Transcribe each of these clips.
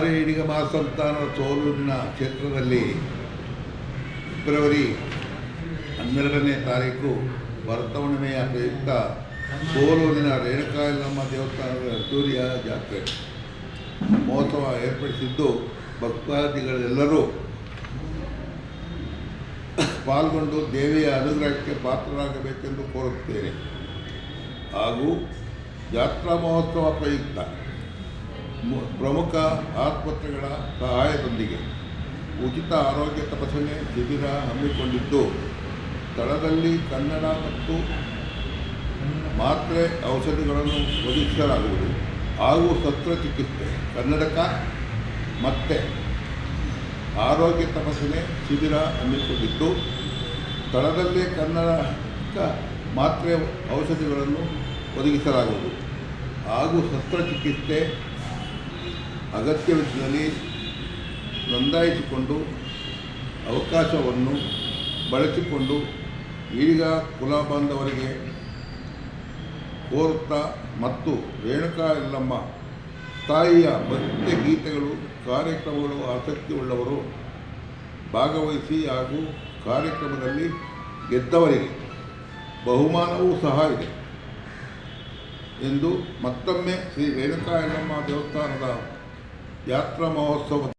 ಮಾರೇಡಿಗ ಸಂತಾನ ಸೋಲೂರಿನ ಕ್ಷೇತ್ರದಲ್ಲಿ ಫೆಬ್ರವರಿ ಹನ್ನೆರಡನೇ ತಾರೀಕು ಭರತವಣಿಮೆಯ ಪ್ರಯುಕ್ತ ಸೋಲೂರಿನ ರೇಣುಕಾಯಲ್ಲಮ್ಮ ದೇವಸ್ಥಾನದ ಅದ್ದೂರಿಯ ಜಾತ್ರೆ. ಮಹೋತ್ಸವ ಏರ್ಪಡಿಸಿದ್ದು ಭಕ್ತಾದಿಗಳೆಲ್ಲರೂ ಪಾಲ್ಗೊಂಡು ದೇವಿಯ ಅನುಗ್ರಹಕ್ಕೆ ಪಾತ್ರರಾಗಬೇಕೆಂದು ಕೋರುತ್ತೇನೆ. ಹಾಗೂ ಜಾತ್ರಾ ಮಹೋತ್ಸವ ಪ್ರಯುಕ್ತ ಪ್ರಮುಖ ಆಸ್ಪತ್ರೆಗಳ ಸಹಾಯದೊಂದಿಗೆ ಉಚಿತ ಆರೋಗ್ಯ ತಪಾಸಣೆ ಶಿಬಿರ ಹಮ್ಮಿಕೊಂಡಿದ್ದು, ಸ್ಥಳದಲ್ಲಿ ಕನ್ನಡ ಮತ್ತು ಮಾತ್ರೆ ಔಷಧಿಗಳನ್ನು ಒದಗಿಸಲಾಗುವುದು. ಹಾಗೂ ಶಸ್ತ್ರಚಿಕಿತ್ಸೆ, ಕನ್ನಡಕ ಮತ್ತೆ ಆರೋಗ್ಯ ತಪಾಸಣೆ ಶಿಬಿರ ಹಮ್ಮಿಕೊಂಡಿದ್ದು, ಸ್ಥಳದಲ್ಲೇ ಕನ್ನಡಕ ಮಾತ್ರೆ ಔಷಧಿಗಳನ್ನು ಒದಗಿಸಲಾಗುವುದು. ಹಾಗೂ ಶಸ್ತ್ರಚಿಕಿತ್ಸೆ ಅಗತ್ಯವಿದ್ದಲ್ಲಿ ನೋಂದಾಯಿಸಿಕೊಂಡು ಅವಕಾಶವನ್ನು ಬಳಸಿಕೊಂಡು ಈಗ ಕುಲ ಬಾಂಧವರಿಗೆ ಕೋರುತ್ತಾ ಮತ್ತು ರೇಣುಕಾ ಎಲ್ಲಮ್ಮ ತಾಯಿಯ ಭಕ್ತಿ ಗೀತೆಗಳು, ಕಾರ್ಯಕ್ರಮಗಳು ಆಸಕ್ತಿ ಉಳ್ಳವರು ಭಾಗವಹಿಸಿ ಹಾಗೂ ಕಾರ್ಯಕ್ರಮದಲ್ಲಿ ಗೆದ್ದವರಿಗೆ ಬಹುಮಾನವೂ ಸಹ ಇದೆ ಎಂದು ಮತ್ತೊಮ್ಮೆ ಶ್ರೀ ರೇಣುಕಾ ಎಲ್ಲಮ್ಮ ದೇವಸ್ಥಾನದ ಯಾತ್ರಾ ಮಹೋತ್ಸವ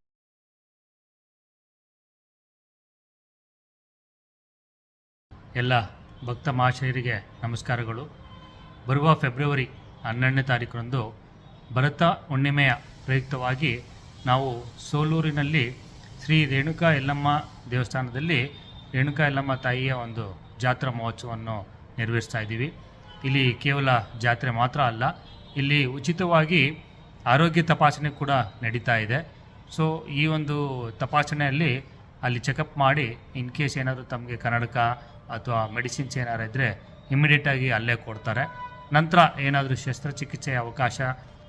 ಎಲ್ಲ ಭಕ್ತ ಮಹಾಶಯರಿಗೆ ನಮಸ್ಕಾರಗಳು. ಬರುವ ಫೆಬ್ರವರಿ ಹನ್ನೆರಡನೇ ತಾರೀಕರಂದು ಭರತ ಹುಣ್ಣಿಮೆಯ ಪ್ರಯುಕ್ತವಾಗಿ ನಾವು ಸೋಲೂರಿನಲ್ಲಿ ಶ್ರೀ ರೇಣುಕಾ ಯಲ್ಲಮ್ಮ ದೇವಸ್ಥಾನದಲ್ಲಿ ರೇಣುಕಾ ಯಲ್ಲಮ್ಮ ತಾಯಿಯ ಒಂದು ಜಾತ್ರಾ ಮಹೋತ್ಸವವನ್ನು ನೆರವೇರಿಸ್ತಾ ಇದ್ದೀವಿ. ಇಲ್ಲಿ ಕೇವಲ ಜಾತ್ರೆ ಮಾತ್ರ ಅಲ್ಲ, ಇಲ್ಲಿ ಉಚಿತವಾಗಿ ಆರೋಗ್ಯ ತಪಾಸಣೆ ಕೂಡ ನಡೀತಾ ಇದೆ. ಸೊ ಈ ಒಂದು ತಪಾಸಣೆಯಲ್ಲಿ ಅಲ್ಲಿ ಚೆಕಪ್ ಮಾಡಿ ಇನ್ ಕೇಸ್ ಏನಾದರೂ ತಮಗೆ ಕನ್ನಡಕ ಅಥವಾ ಮೆಡಿಸಿನ್ಸ್ ಏನಾದ್ರು ಇದ್ದರೆ ಇಮಿಡಿಯೇಟಾಗಿ ಅಲ್ಲೇ ಕೊಡ್ತಾರೆ. ನಂತರ ಏನಾದರೂ ಶಸ್ತ್ರಚಿಕಿತ್ಸೆಯ ಅವಕಾಶ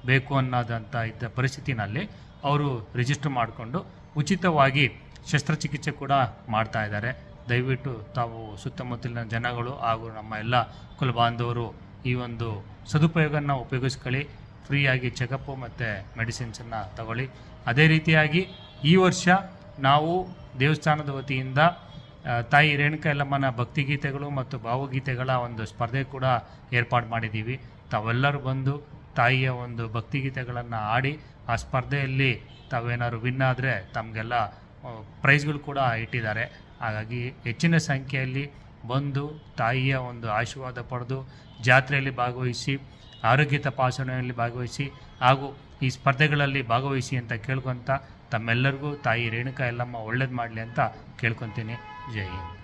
ಬೇಕು ಅನ್ನೋದಂಥ ಇದ್ದ ಪರಿಸ್ಥಿತಿನಲ್ಲಿ ಅವರು ರಿಜಿಸ್ಟರ್ ಮಾಡಿಕೊಂಡು ಉಚಿತವಾಗಿ ಶಸ್ತ್ರಚಿಕಿತ್ಸೆ ಕೂಡ ಮಾಡ್ತಾ ಇದ್ದಾರೆ. ದಯವಿಟ್ಟು ತಾವು ಸುತ್ತಮುತ್ತಲಿನ ಜನಗಳು ಹಾಗೂ ನಮ್ಮ ಎಲ್ಲ ಕುಲಬಾಂಧವರು ಈ ಒಂದು ಸದುಪಯೋಗನ ಉಪಯೋಗಿಸ್ಕೊಳ್ಳಿ. ಫ್ರೀಯಾಗಿ ಚೆಕಪ್ಪು ಮತ್ತು ಮೆಡಿಸಿನ್ಸನ್ನು ತಗೊಳ್ಳಿ. ಅದೇ ರೀತಿಯಾಗಿ ಈ ವರ್ಷ ನಾವು ದೇವಸ್ಥಾನದ ವತಿಯಿಂದ ತಾಯಿ ರೇಣುಕಾ ಭಕ್ತಿಗೀತೆಗಳು ಮತ್ತು ಭಾವಗೀತೆಗಳ ಒಂದು ಸ್ಪರ್ಧೆ ಕೂಡ ಏರ್ಪಾಡು ಮಾಡಿದ್ದೀವಿ ತಾವೆಲ್ಲರೂ ಬಂದು ತಾಯಿಯ ಒಂದು ಭಕ್ತಿಗೀತೆಗಳನ್ನು ಆಡಿ ಆ ಸ್ಪರ್ಧೆಯಲ್ಲಿ ತಾವೇನಾದ್ರು ವಿನ್ ಆದರೆ ತಮಗೆಲ್ಲ ಪ್ರೈಸ್ಗಳು ಕೂಡ ಇಟ್ಟಿದ್ದಾರೆ. ಹಾಗಾಗಿ ಹೆಚ್ಚಿನ ಸಂಖ್ಯೆಯಲ್ಲಿ ಬಂದು ತಾಯಿಯ ಒಂದು ಆಶೀರ್ವಾದ ಪಡೆದು ಜಾತ್ರೆಯಲ್ಲಿ ಭಾಗವಹಿಸಿ ಆರೋಗ್ಯ ತಪಾಸಣೆಯಲ್ಲಿ ಭಾಗವಹಿಸಿ ಹಾಗೂ ಈ ಸ್ಪರ್ಧೆಗಳಲ್ಲಿ ಭಾಗವಹಿಸಿ ಅಂತ ಕೇಳ್ಕೊತ ತಮ್ಮೆಲ್ಲರಿಗೂ ತಾಯಿ ರೇಣುಕಾ ಎಲ್ಲಮ್ಮ ಒಳ್ಳೇದು ಮಾಡಲಿ ಅಂತ ಕೇಳ್ಕೊತೀನಿ. ಜೈ ಹಿಂದ್.